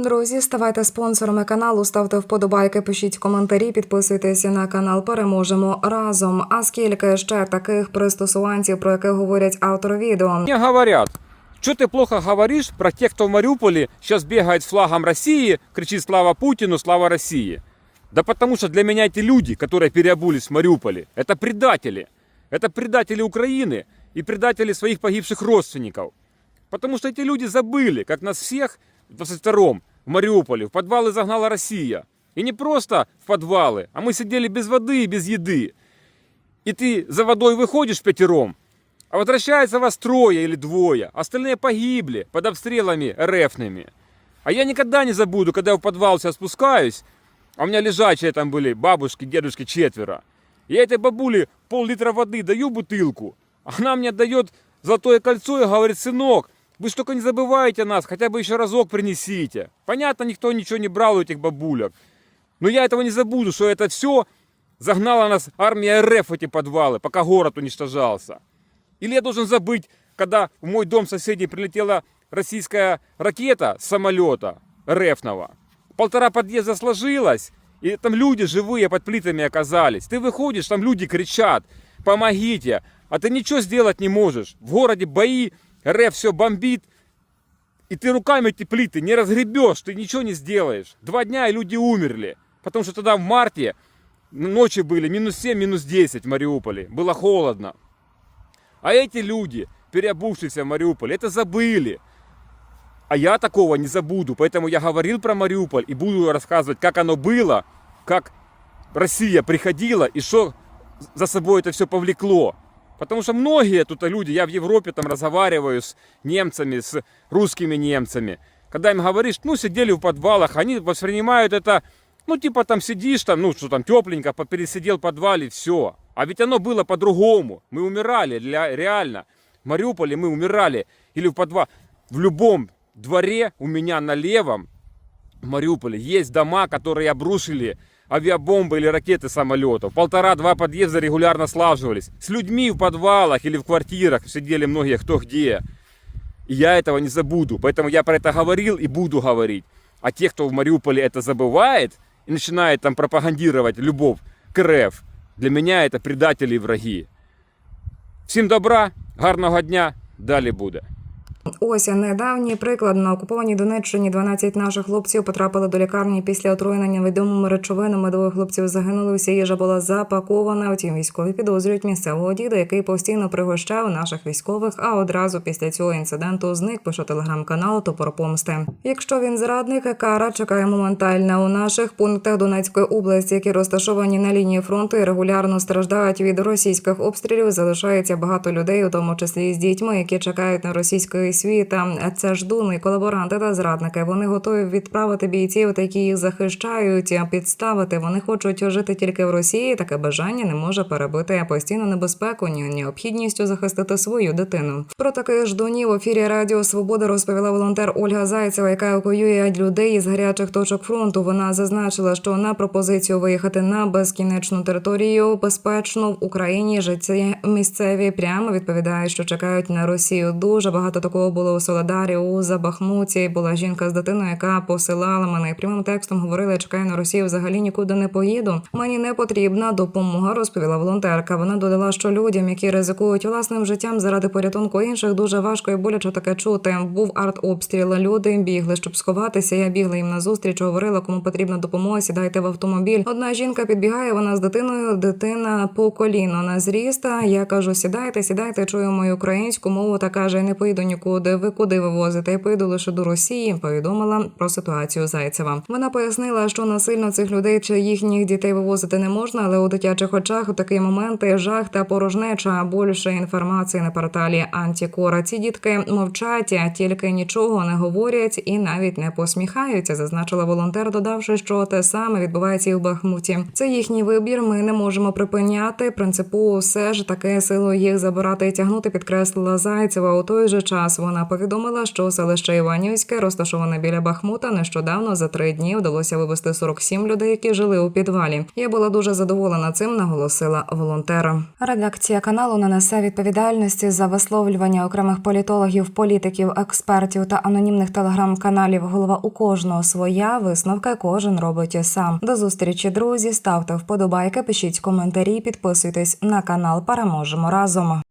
Друзі, ставайте спонсорами каналу, ставте вподобайки, пишіть коментарі, підписуйтесь на канал. Переможемо разом. А скільки ще таких пристосуванців, про яких говорять автори відео? Мне говорят, что ты плохо говоришь про тех, кто в Мариуполе сейчас бегает с флагом России, кричит «Слава Путину! Слава России!» Да потому что для меня эти люди, которые переобулись в Мариуполе, это предатели. Это предатели Украины и предатели своих погибших родственников. Потому что эти люди забыли, как нас всех в 22-м в Мариуполе в подвалы загнала Россия. И не просто в подвалы, а мы сидели без воды и без еды. И ты за водой выходишь пятером, а возвращается вас трое или двое. Остальные погибли под обстрелами РФными. А я никогда не забуду, когда я в подвал сейчас спускаюсь, а у меня лежачие там были бабушки, дедушки четверо. Я этой бабуле пол-литра воды даю бутылку, она мне дает золотое кольцо и говорит, сынок, вы ж только не забывайте нас, хотя бы еще разок принесите. Понятно, никто ничего не брал у этих бабулек. Но я этого не забуду, что это все загнала нас армия РФ в эти подвалы, пока город уничтожался. Или я должен забыть, когда в мой дом соседей прилетела российская ракета с самолета РФного. Полтора подъезда сложилось, и там люди живые под плитами оказались. Ты выходишь, там люди кричат, помогите, а ты ничего сделать не можешь. В городе бои, РФ все бомбит, и ты руками эти плиты не разгребешь, ты ничего не сделаешь. Два дня и люди умерли. Потому что тогда в марте ночи были минус 7, минус 10 в Мариуполе. Было холодно. А эти люди, переобувшиеся в Мариуполе, это забыли. А я такого не забуду. Поэтому я говорил про Мариуполь и буду рассказывать, как оно было, как Россия приходила и что за собой это все повлекло. Потому что многие тут люди, я в Европе там разговариваю с немцами, с русскими немцами. Когда им говоришь, ну, сидели в подвалах, они воспринимают это, ну, типа там сидишь, там, ну, что там, тепленько, пересидел в подвале, все. А ведь оно было по-другому. Мы умирали, реально. В Мариуполе мы умирали. Или в подвале. В любом дворе у меня на левом в Мариуполе есть дома, которые обрушили авиабомбы или ракеты самолетов. Полтора-два подъезда регулярно слаживались. С людьми в подвалах или в квартирах сидели многие кто где. И я этого не забуду. Поэтому я про это говорил и буду говорить. А те, кто в Мариуполе это забывает и начинает там пропагандировать любовь к РФ, для меня это предатели и враги. Всім добра, гарного дня, далі буде. Ось недавній приклад на окупованій Донеччині 12 наших хлопців потрапили до лікарні після отруєння відомими речовинами. Двоє хлопців загинули. Вся їжа була запакована. Втім, військові підозрюють місцевого діда, який постійно пригощав наших військових. А одразу після цього інциденту зник. Пише телеграм-канал Топор Помсти. Якщо він зрадник, кара чекає моментальна у наших пунктах Донецької області, які розташовані на лінії фронту і регулярно страждають від російських обстрілів. Залишається багато людей, у тому числі з дітьми, які чекають на російської світа. Це ж дуни, колаборанти та зрадники. Вони готові відправити бійців, які їх захищають, підставити. Вони хочуть жити тільки в Росії. Таке бажання не може перебити постійну небезпеку, ні необхідністю захистити свою дитину. Про таких ж донів в ефірі Радіо Свобода розповіла волонтер Ольга Зайцева, яка евакуює людей із гарячих точок фронту. Вона зазначила, що на пропозицію виїхати на безкінечну територію безпечно в Україні життя місцеві прямо відповідають, що чекають на Росію. Дуже багато такого було у Солодарі у Забахмуті. Була жінка з дитиною, яка посилала мене прямим текстом говорила, я чекаю на Росію. Взагалі нікуди не поїду. Мені не потрібна допомога, розповіла волонтерка. Вона додала, що людям, які ризикують власним життям заради порятунку інших, дуже важко і боляче таке чути. Був артобстріл. Люди бігли, щоб сховатися. Я бігла їм назустріч, говорила, кому потрібна допомога. Сідайте в автомобіль. Одна жінка підбігає, вона з дитиною, дитина по коліно на зріст. А Я кажу, сідайте, сідайте, чую мою українську мову та каже, не поїду нікуди. Ви куди вивозите? Я поїду лише до Росії. Повідомила про ситуацію Зайцева. Вона пояснила, що насильно цих людей чи їхніх дітей вивозити не можна, але у дитячих очах у такі моменти жах та порожнеча. Більше інформації на порталі Антікора. Ці дітки мовчать, тільки нічого не говорять і навіть не посміхаються. Зазначила волонтер, додавши, що те саме відбувається і в Бахмуті. Це їхній вибір. Ми не можемо припиняти. Принципово все ж таке силою їх забирати і тягнути. Підкреслила Зайцева. У той же час Вона повідомила, що селище Іванівське, розташоване біля Бахмута, нещодавно за три дні вдалося вивезти 47 людей, які жили у підвалі. Я була дуже задоволена цим, наголосила волонтера. Редакція каналу не несе відповідальності за висловлювання окремих політологів, політиків, експертів та анонімних телеграм-каналів. Голова у кожного своя висновки кожен робить сам. До зустрічі, друзі. Ставте вподобайки, пишіть коментарі, підписуйтесь на канал. Переможемо разом.